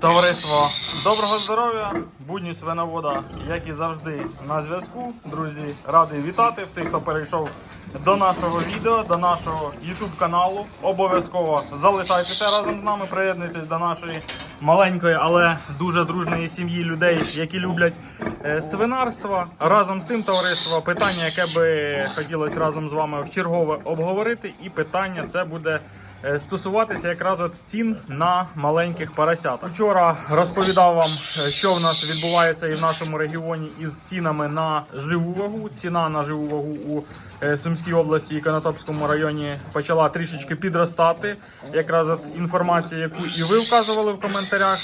Товариство, доброго здоров'я, будні свиновода, як і завжди, на зв'язку. Друзі, радий вітати всіх, хто перейшов до нашого відео, до нашого YouTube каналу. Обов'язково залишайтеся разом з нами, приєднуйтесь до нашої маленької, але дуже дружної сім'ї людей, які люблять е, свинарство. Разом з тим, товариство, питання, яке би хотілося разом з вами в чергове обговорити, і питання це буде. е, Стосуватися якраз от цін на маленьких поросят. Вчора розповідав вам, е, що в нас відбувається і в нашому регіоні із цінами на живу вагу. Ціна на живу вагу у Сумській області і Конотопському районі почала трішечки підростати. Якраз от інформація, яку і ви вказували в коментарях,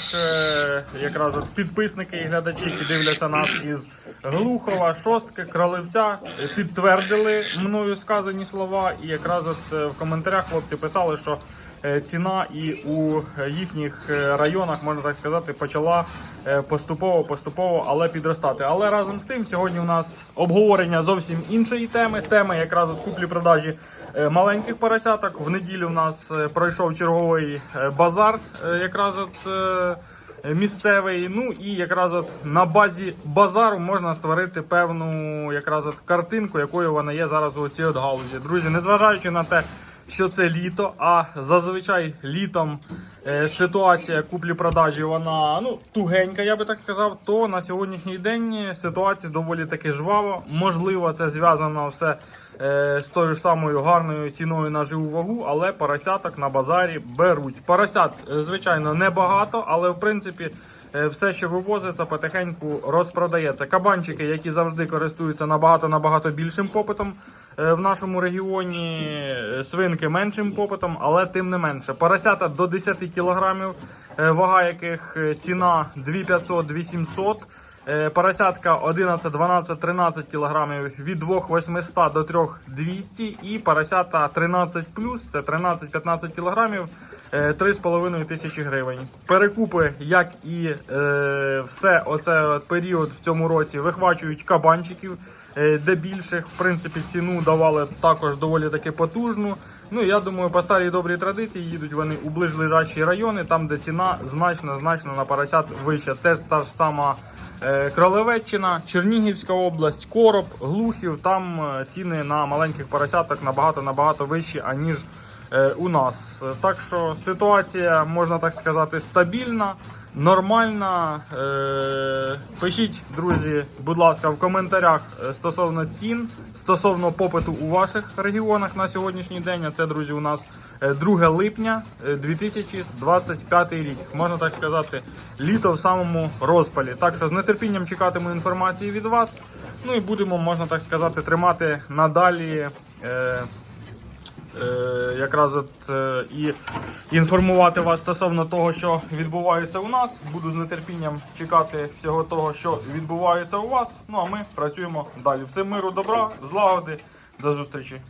якраз от підписники і глядачі, які дивляться нас із Глухова, Шостки, Кролевця, е, підтвердили мною сказані слова. І якраз от е, в коментарях хлопці писали, що е, ціна і у їхніх е, районах, можна так сказати, почала е, поступово, поступово, але підростати. Але разом з тим, сьогодні у нас обговорення зовсім іншої теми. Теми якраз от куплі-продажі маленьких поросяток. В неділю у нас пройшов черговий базар, якраз от. Місцевий, ну і якраз от на базі базару можна створити певну якраз от картинку, якою вона є зараз у цій от галузі. Друзі, незважаючи на те, що це літо, а зазвичай літом е, ситуація куплі-продажі вона ну тугенька, я би так сказав. То на сьогоднішній день ситуація доволі таки жвава. Можливо, це зв'язано все е, з тою ж самою гарною ціною на живу вагу, але поросяток на базарі беруть. Поросят, е, звичайно, небагато, але в принципі. Е, Все, що вивозиться, потихеньку розпродається. Кабанчики, які завжди користуються набагато набагато більшим попитом е, в нашому регіоні. е, Свинки меншим попитом, але тим не менше. Поросята до 10 кілограмів, вага яких ціна 2500-2700. Е, Поросятка 11, 12, 13 кілограмів від 2800 до 3200 і поросята 13 це 13-15 кілограмів, е, 3,5 тисячі гривень. Перекупи, як і е, все оце період в цьому році, вихвачують кабанчиків, е, де більших, в принципі, ціну давали також доволі таки потужну. Ну я думаю, по старій добрій традиції їдуть вони у ближлежащі райони, там де ціна значно значно на поросят вища. Теж та ж сама. Е, Кролевеччина, Чернігівська область, Короб, Глухів. Там е, ціни на маленьких поросяток набагато набагато вищі, аніж у нас. Так що ситуація, можна так сказати, стабільна, нормальна. Е, Пишіть, друзі, будь ласка, в коментарях е, стосовно цін, стосовно попиту у ваших регіонах на сьогоднішній день. А це, друзі, у нас е, 2 липня е, 2025 рік. Можна так сказати, літо в самому розпалі. Так що з нетерпінням чекатиму інформації від вас. Ну і будемо, можна так сказати, тримати надалі. Е, якраз от е, і інформувати вас стосовно того, що відбувається у нас. Буду з нетерпінням чекати всього того, що відбувається у вас. Ну а ми працюємо далі. Всім миру, добра, злагоди, до зустрічі.